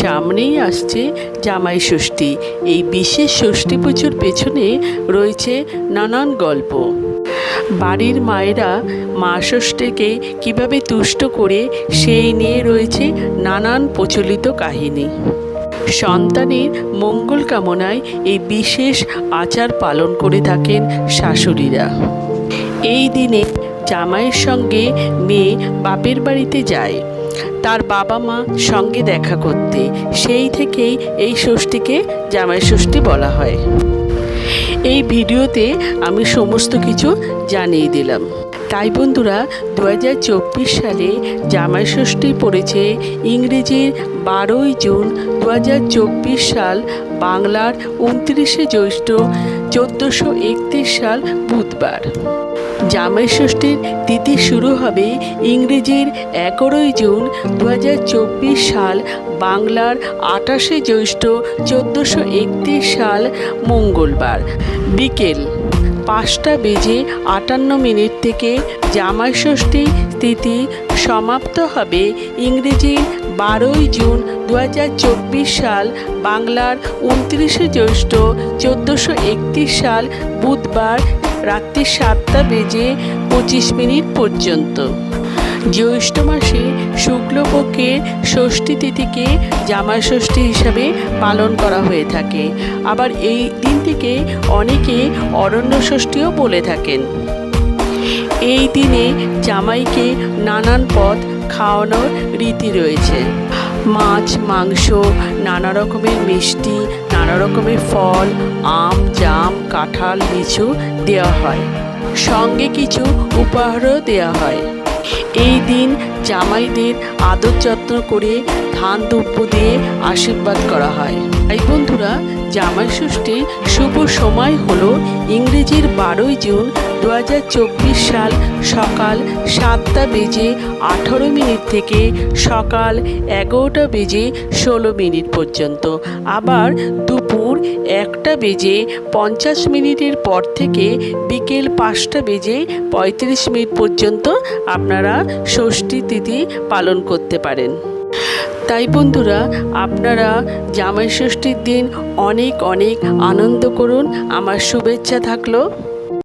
সামনেই আসছে জামাই ষষ্ঠী। এই বিশেষ ষষ্ঠী পুজোর পেছনে রয়েছে নানান গল্প। বাড়ির মায়েরা মা ষষ্ঠীকে কীভাবে তুষ্ট করে সেই নিয়ে রয়েছে নানান প্রচলিত কাহিনী। সন্তানের মঙ্গল কামনায় এই বিশেষ আচার পালন করে থাকেন শাশুড়িরা। এই দিনে জামাইয়ের সঙ্গে মেয়ে বাপের বাড়িতে যায়। তার বাবা মা সঙ্গে দেখা করতে। সেই থেকেই এই ষষ্ঠীকে জামাই ষষ্ঠী বলা হয়। এই ভিডিওতে আমি সমস্ত কিছু জানিয়ে দিলাম। তাই বন্ধুরা দু হাজার চব্বিশ সালে জামাই ষষ্ঠী পড়েছে ইংরেজির বারোই জুন দু হাজার চব্বিশ সাল বাংলার উনত্রিশে জ্যৈষ্ঠ চোদ্দোশো একত্রিশ সাল বুধবার। জামাই ষষ্ঠীর তিথি শুরু হবে ইংরেজির এগারোই জুন দু হাজার চব্বিশ সাল বাংলার আঠাশে জ্যৈষ্ঠ চোদ্দোশো একত্রিশ সাল মঙ্গলবার। বিকেল পাঁচটা বেজে আটান্ন মিনিট থেকে জামাই ষষ্ঠী তিথি সমাপ্ত হবে ইংরেজির বারোই জুন দু হাজার চব্বিশ সাল, বাংলার উনত্রিশে জ্যৈষ্ঠ চোদ্দোশো সাল, বুধবার রাত্রি সাতটা বেজে পঁচিশ মিনিট পর্যন্ত। জ্যৈষ্ঠ মাসে শুক্লপক্ষের ষষ্ঠী তিথিকে জামাই ষষ্ঠী হিসাবে পালন করা হয়ে থাকে। আবার এই দিনটিকে অনেকে অরণ্য ষষ্ঠীও বলে থাকেন। এই দিনে জামাইকে নানান পদ খাওয়ানোর রীতি রয়েছে। মাছ, মাংস, নানা রকমের মিষ্টি, নানা রকমের ফল, আম, জাম, কাঁঠাল, লিচু দেওয়া হয়। সঙ্গে কিছু উপহারও দেওয়া হয়। এই দিন জামাইদের আদর যত্ন করে ধান দুব্য দিয়ে আশীর্বাদ করা হয়। তাই বন্ধুরা, জামাই ষষ্ঠীর শুভ সময় হলো ইংরেজির বারোই জুন দু হাজার চব্বিশ সাল সকাল সাতটা বেজে আঠারো মিনিট থেকে সকাল এগারোটা বেজে ষোলো মিনিট পর্যন্ত। আবার দুপুর একটা বেজে পঞ্চাশ মিনিটের পর থেকে বিকেল পাঁচটা বেজে পঁয়ত্রিশ মিনিট পর্যন্ত আপনারা ষষ্ঠী তিথি পালন করতে পারেন। তাই বন্ধুরা, আপনারা জামাই ষষ্ঠীর দিন অনেক অনেক আনন্দ করুন। আমার শুভেচ্ছা থাকল।